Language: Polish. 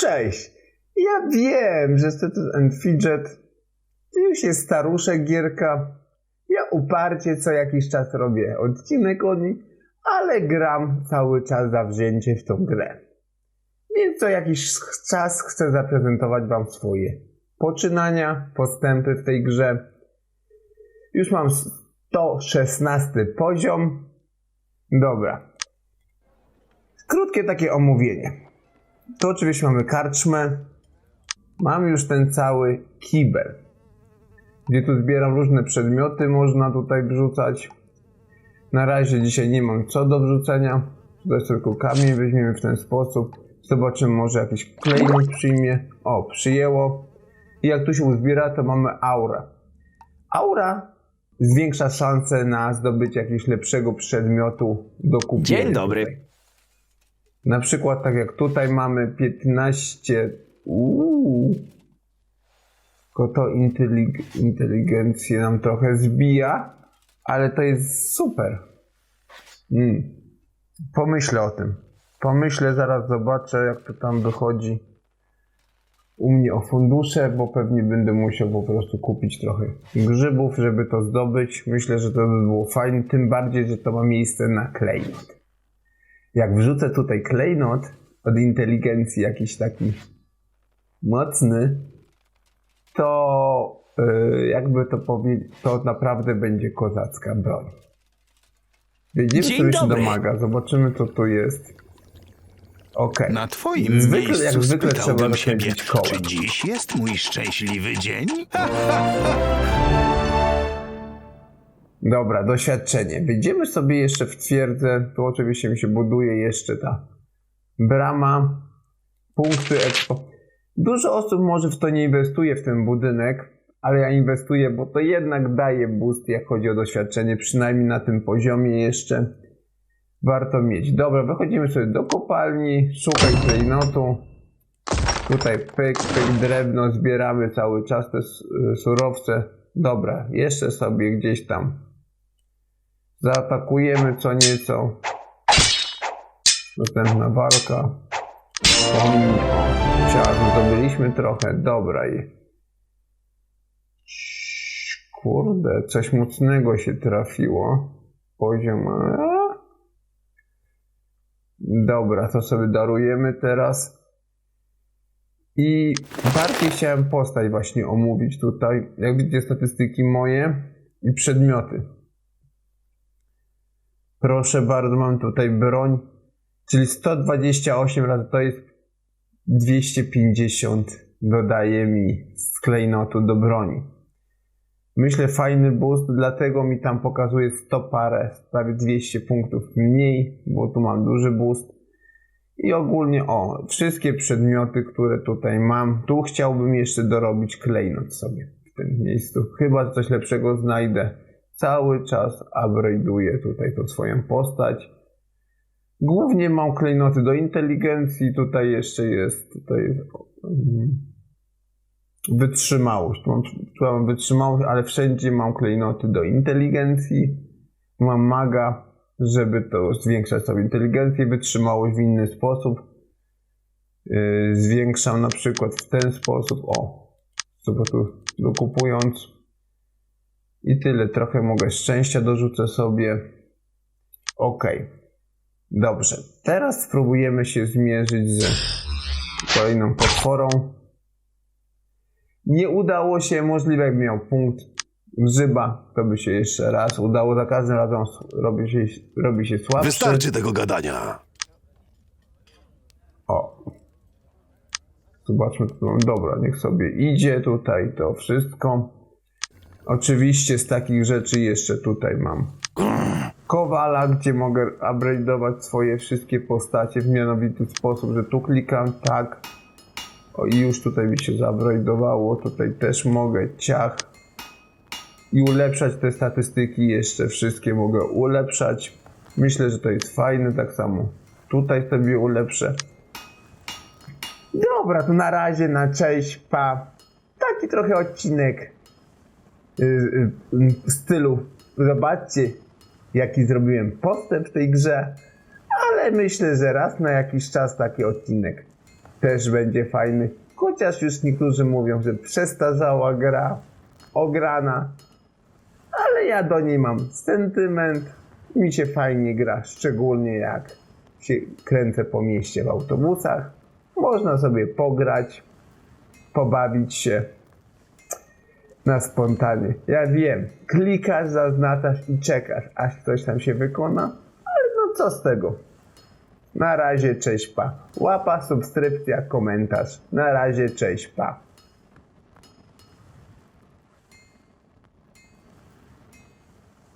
Cześć! Ja wiem, że Status and Fidget to już jest staruszek gierka. Ja uparcie co jakiś czas robię odcinek o niej, ale gram cały czas zawzięcie w tą grę. Więc co jakiś czas chcę zaprezentować Wam swoje poczynania, postępy w tej grze. Już mam 116 poziom. Dobra. Krótkie takie omówienie. Tu oczywiście mamy karczmę. Mamy już ten cały kibel. Gdzie tu zbieram różne przedmioty, można tutaj wrzucać. Na razie dzisiaj nie mam co do wrzucenia. Jest tylko kamień, weźmiemy w ten sposób. Zobaczymy, może jakiś klejnot przyjmie. O, przyjęło. I jak tu się uzbiera, to mamy aurę. Aura zwiększa szanse na zdobycie jakiegoś lepszego przedmiotu do kupienia. Dzień dobry. Na przykład tak jak tutaj mamy 15. Uuu. Tylko to intelig- inteligencję nam trochę zbija, ale to jest super. Mm. Pomyślę o tym. Pomyślę, zaraz zobaczę jak to tam wychodzi u mnie o fundusze, bo pewnie będę musiał po prostu kupić trochę grzybów, żeby to zdobyć. Myślę, że to by było fajne, tym bardziej, że to ma miejsce na klejnot. Jak wrzucę tutaj klejnot od inteligencji jakiś taki mocny, to yy, jakby to powiedzieć, to naprawdę będzie kozacka broń. Wejdziemy Dzień sobie się do dobry. maga, zobaczymy co tu jest. Okej. Na twoim Zwykle- jak miejscu zwykle trzeba siebie, kołem. czy dziś jest mój szczęśliwy dzień? Dobra, doświadczenie. Wejdziemy sobie jeszcze w twierdzę. Tu oczywiście mi się buduje jeszcze ta brama. Punkty expo. Dużo osób może w to nie inwestuje w ten budynek, ale ja inwestuję, bo to jednak daje boost, jak chodzi o doświadczenie, przynajmniej na tym poziomie jeszcze. Warto mieć. Dobra, wychodzimy sobie do kopalni, szukaj klejnotu. Tutaj pyk, pyk, drewno, zbieramy cały czas te surowce. Dobra, jeszcze sobie gdzieś tam zaatakujemy co nieco. Następna walka. Pomni, o, ciach, zdobyliśmy trochę, dobra. Kurde, coś mocnego się trafiło. Poziom... Dobra, to sobie darujemy teraz. I bardziej chciałem postać właśnie omówić tutaj. Jak widzicie statystyki moje i przedmioty. Proszę bardzo, mam tutaj broń, czyli 128 razy to jest 250 dodaje mi z klejnotu do broni. Myślę fajny boost, dlatego mi tam pokazuje 100 parę, prawie 200 punktów mniej, bo tu mam duży boost. I ogólnie o, wszystkie przedmioty, które tutaj mam, tu chciałbym jeszcze dorobić klejnot sobie w tym miejscu. Chyba coś lepszego znajdę. Cały czas upgrade'uję tutaj tą swoją postać. Głównie mam klejnoty do inteligencji, tutaj jeszcze jest, tutaj jest mm, wytrzymałość. Mam, tu mam wytrzymałość, ale wszędzie mam klejnoty do inteligencji. Mam maga, żeby to zwiększać sobie inteligencję, wytrzymałość w inny sposób. Yy, zwiększam na przykład w ten sposób, o, sobie tu dokupując. I tyle, trochę mogę szczęścia dorzucę sobie. Ok. Dobrze. Teraz spróbujemy się zmierzyć z kolejną potworą. Nie udało się, możliwe jakby miał punkt grzyba, to by się jeszcze raz udało. Za każdym razem robi się, robi się słabszy. Wystarczy tego gadania. O. Zobaczmy, mam. Dobra, niech sobie idzie tutaj to wszystko. Oczywiście z takich rzeczy jeszcze tutaj mam Kowala, gdzie mogę upgrade'ować swoje wszystkie postacie w mianowity sposób, że tu klikam tak. O i już tutaj mi się zaupgrade'owało. Tutaj też mogę ciach. I ulepszać te statystyki jeszcze wszystkie mogę ulepszać. Myślę, że to jest fajne, tak samo tutaj sobie ulepszę. Dobra, to na razie, na cześć, pa. Taki trochę odcinek stylu. Zobaczcie, jaki zrobiłem postęp w tej grze, ale myślę, że raz na jakiś czas taki odcinek też będzie fajny. Chociaż już niektórzy mówią, że przestarzała gra, ograna, ale ja do niej mam sentyment. Mi się fajnie gra, szczególnie jak się kręcę po mieście w autobusach. Można sobie pograć, pobawić się na spontanie. Ja wiem, klikasz, zaznaczasz i czekasz, aż coś tam się wykona, ale no co z tego? Na razie, cześć pa. Łapa, subskrypcja, komentarz. Na razie, cześć pa.